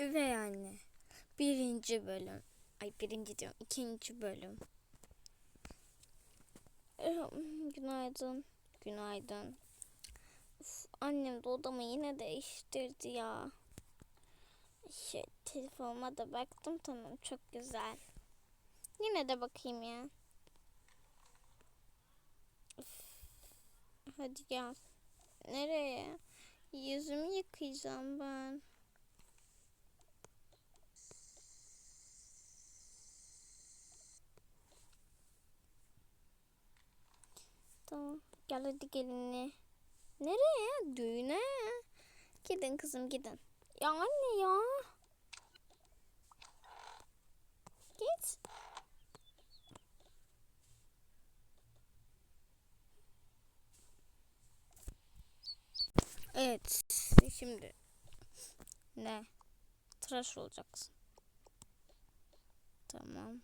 Üvey anne. Birinci bölüm. Ay birinci diyorum. ikinci bölüm. Eh, Günaydın. Günaydın. Uf, annem de odamı yine değiştirdi ya. Şey, telefonuma da baktım tamam çok güzel. Yine de bakayım ya. Üf. Hadi gel. Nereye? Yüzümü yıkayacağım ben. Tamam. Gel hadi gelin. Nereye? Düğüne. Gidin kızım gidin. Ya anne ya. Git. Evet. Şimdi ne? Tıraş olacaksın. Tamam.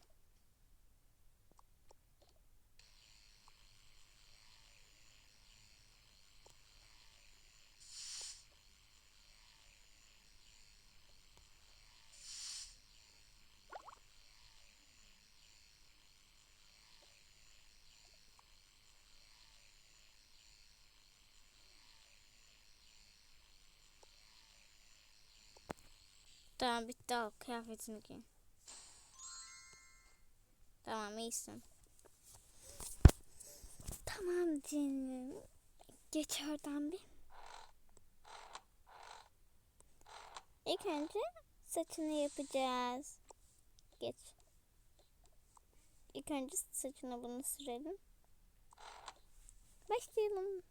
Tamam bitti al kıyafetini giy. Tamam iyisin. Tamam canım. Geç oradan bir. İlk önce saçını yapacağız. Geç. İlk önce saçına bunu sürelim. Başlayalım.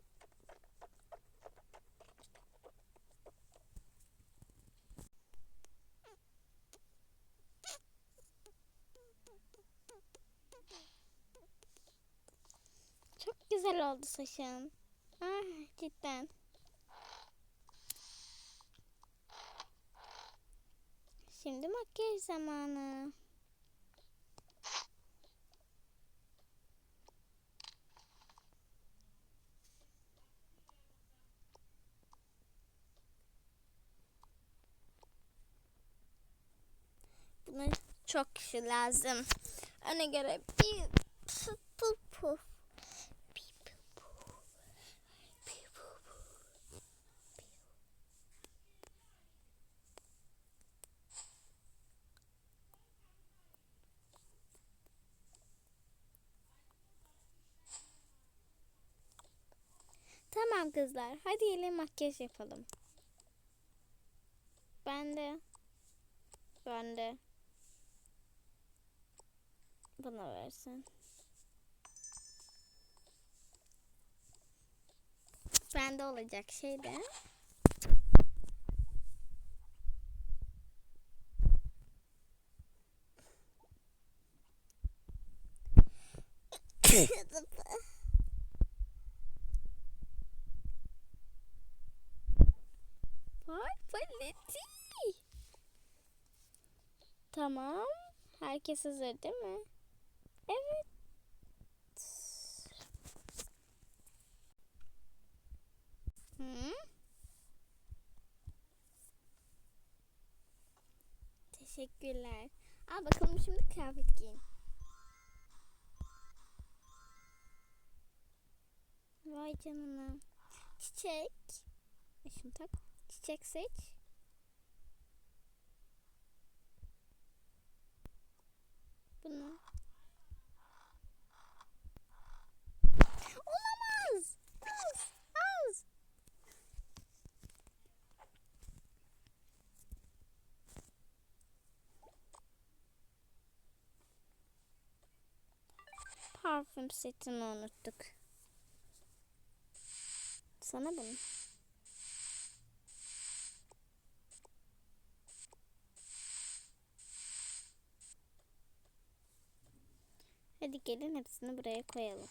Çok güzel oldu saçın. Ah cidden. Şimdi makyaj zamanı. Buna çok kişi lazım. Ona göre bir puf puf puf. Tamam kızlar. Hadi gelin makyaj yapalım. Ben de. Ben de. Bana versin. Bende olacak şey de. Vay paleti. Tamam. Herkes hazır değil mi? Evet. Hı? Teşekkürler. Al bakalım şimdi kıyafet giyin. Vay canına. Çiçek. Şunu tak. Çiçek seç. Bunu. Olamaz. Az. Az. Parfüm setini unuttuk. Sana bunu. Hadi gelin hepsini buraya koyalım.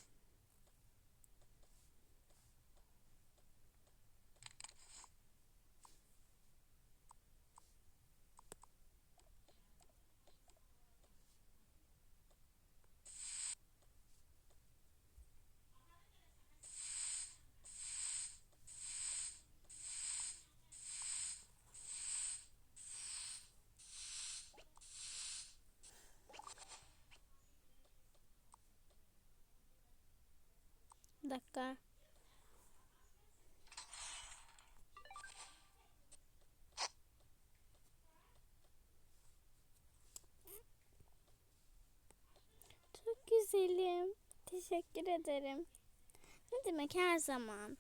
Dakika. Çok güzelim. Teşekkür ederim. Ne demek her zaman.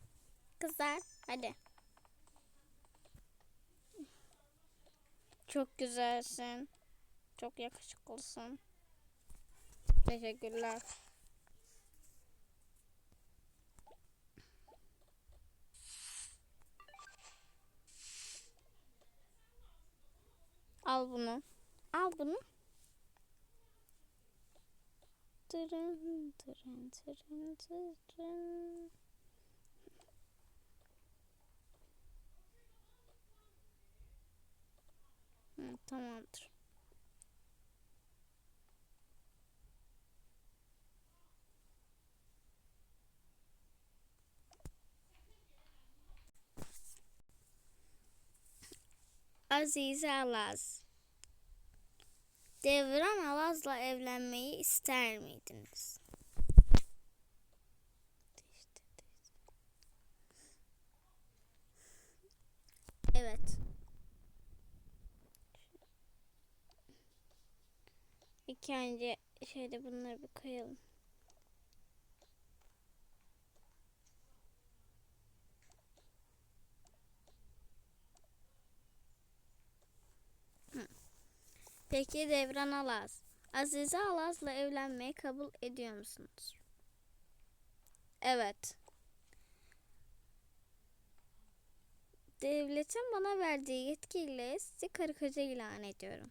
Kızlar hadi. Çok güzelsin. Çok yakışıklısın. Teşekkürler. Al bunu. Al bunu. Tırın tırın tırın tırın. Tamamdır. Azize Alaz. Devran Alaz'la evlenmeyi ister miydiniz? Evet. İlk önce şöyle bunları bir koyalım. Peki Devran Alaz. Azize Alaz'la evlenmeyi kabul ediyor musunuz? Evet. Devletin bana verdiği yetkiyle sizi karı koca ilan ediyorum.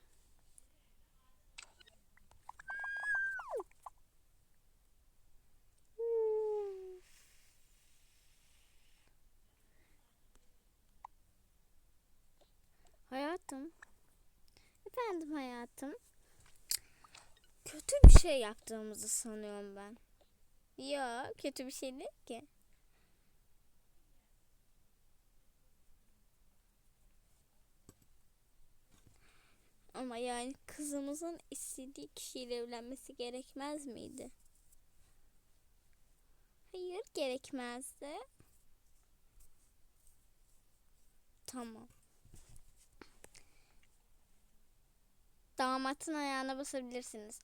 Hayatım. Efendim hayatım. Kötü bir şey yaptığımızı sanıyorum ben. Ya kötü bir şey değil ki. Ama yani kızımızın istediği kişiyle evlenmesi gerekmez miydi? Hayır gerekmezdi. Tamam. Damatın ayağına basabilirsiniz.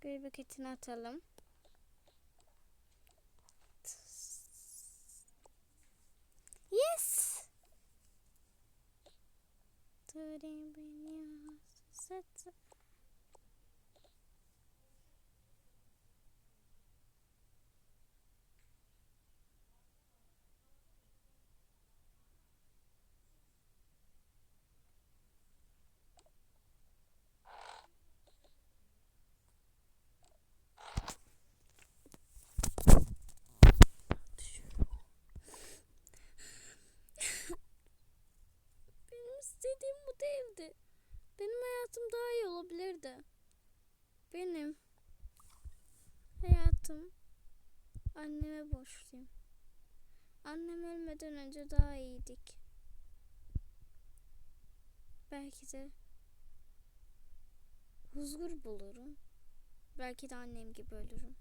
Gül buketini atalım. Yes. Benim hayatım anneme borçluyum. Annem ölmeden önce daha iyiydik. Belki de huzur bulurum. Belki de annem gibi ölürüm.